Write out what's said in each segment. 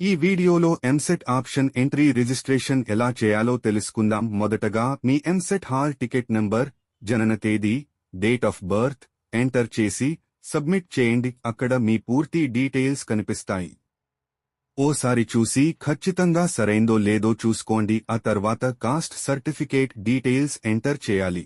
ఈ వీడియోలో EAMCET option entry registration ఎలా చేయాలో తెలుసుకుందాం. మొదటగా మీ ఎంసెట్ హాల్ టికెట్ నంబర్ జనన తేదీ డేట్ ఆఫ్ బర్త్ ఎంటర్ చేసి సబ్మిట్ చేయండి. అక్కడ మీ పూర్తి డీటెయిల్స్ కనిపిస్తాయి. ఓసారి చూసి ఖచ్చితంగా సరైందో లేదో చూసుకోండి. ఆ తర్వాత కాస్ట్ సర్టిఫికేట్ డీటెయిల్స్ ఎంటర్ చేయాలి.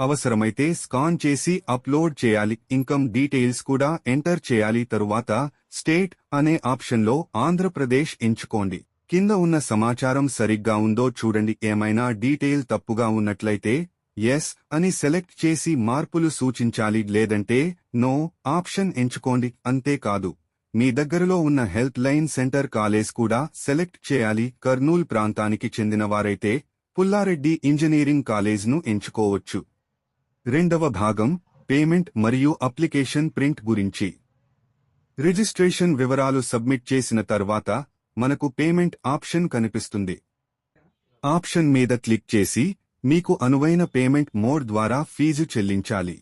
అవసరమైతే స్కాన్ చేసి అప్లోడ్ చేయాలి. ఇన్కమ్ డీటెయిల్స్ కూడా ఎంటర్ చేయాలి. తరువాత స్టేట్ అనే ఆప్షన్లో ఆంధ్రప్రదేశ్ ఎంచుకోండి. కింద ఉన్న సమాచారం సరిగ్గా ఉందో చూడండి. ఏమైనా డీటెయిల్ తప్పుగా ఉన్నట్లయితే ఎస్ అని సెలెక్ట్ చేసి మార్పులు సూచించాలి. లేదంటే నో ఆప్షన్ ఎంచుకోండి. అంతేకాదు మీ దగ్గరలో ఉన్న హెల్త్ లైన్ సెంటర్ కాలేజ్ కూడా సెలెక్ట్ చేయాలి. కర్నూల్ ప్రాంతానికి చెందినవారైతే పుల్లారెడ్డి ఇంజనీరింగ్ కాలేజ్ను ఎంచుకోవచ్చు. రెండవ భాగం పేమెంట్ మరియు అప్లికేషన్ ప్రింట్ గురించి. రిజిస్ట్రేషన్ వివరాలు సబ్మిట్ చేసిన తర్వాత మనకు పేమెంట్ ఆప్షన్ కనిపిస్తుంది. ఆప్షన్ మీద క్లిక్ చేసి మీకు అనువైన పేమెంట్ మోడ్ ద్వారా ఫీజు చెల్లించాలి.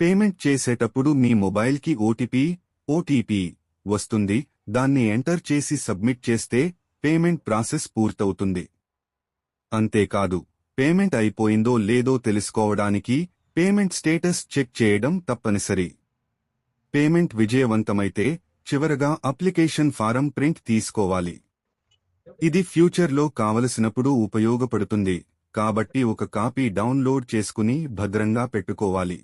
పేమెంట్ చేసేటప్పుడు మీ మొబైల్కి ఓటీపీ ఓటీపీ వస్తుంది దాన్ని ఎంటర్ చేసి సబ్మిట్ చేస్తే పేమెంట్ ప్రాసెస్ పూర్తవుతుంది. అంతేకాదు పేమెంట్ అయిపోయిందో లేదో తెలుసుకోవడానికి పేమెంట్ స్టేటస్ చెక్ చేయడం తప్పనిసరి. పేమెంట్ విజయవంతమైతే చివరగా అప్లికేషన్ ఫారం ప్రింట్ తీసుకోవాలి. ఇది ఫ్యూచర్లో కావలసినప్పుడు ఉపయోగపడుతుంది కాబట్టి ఒక కాపీ డౌన్లోడ్ చేసుకుని భద్రంగా పెట్టుకోవాలి.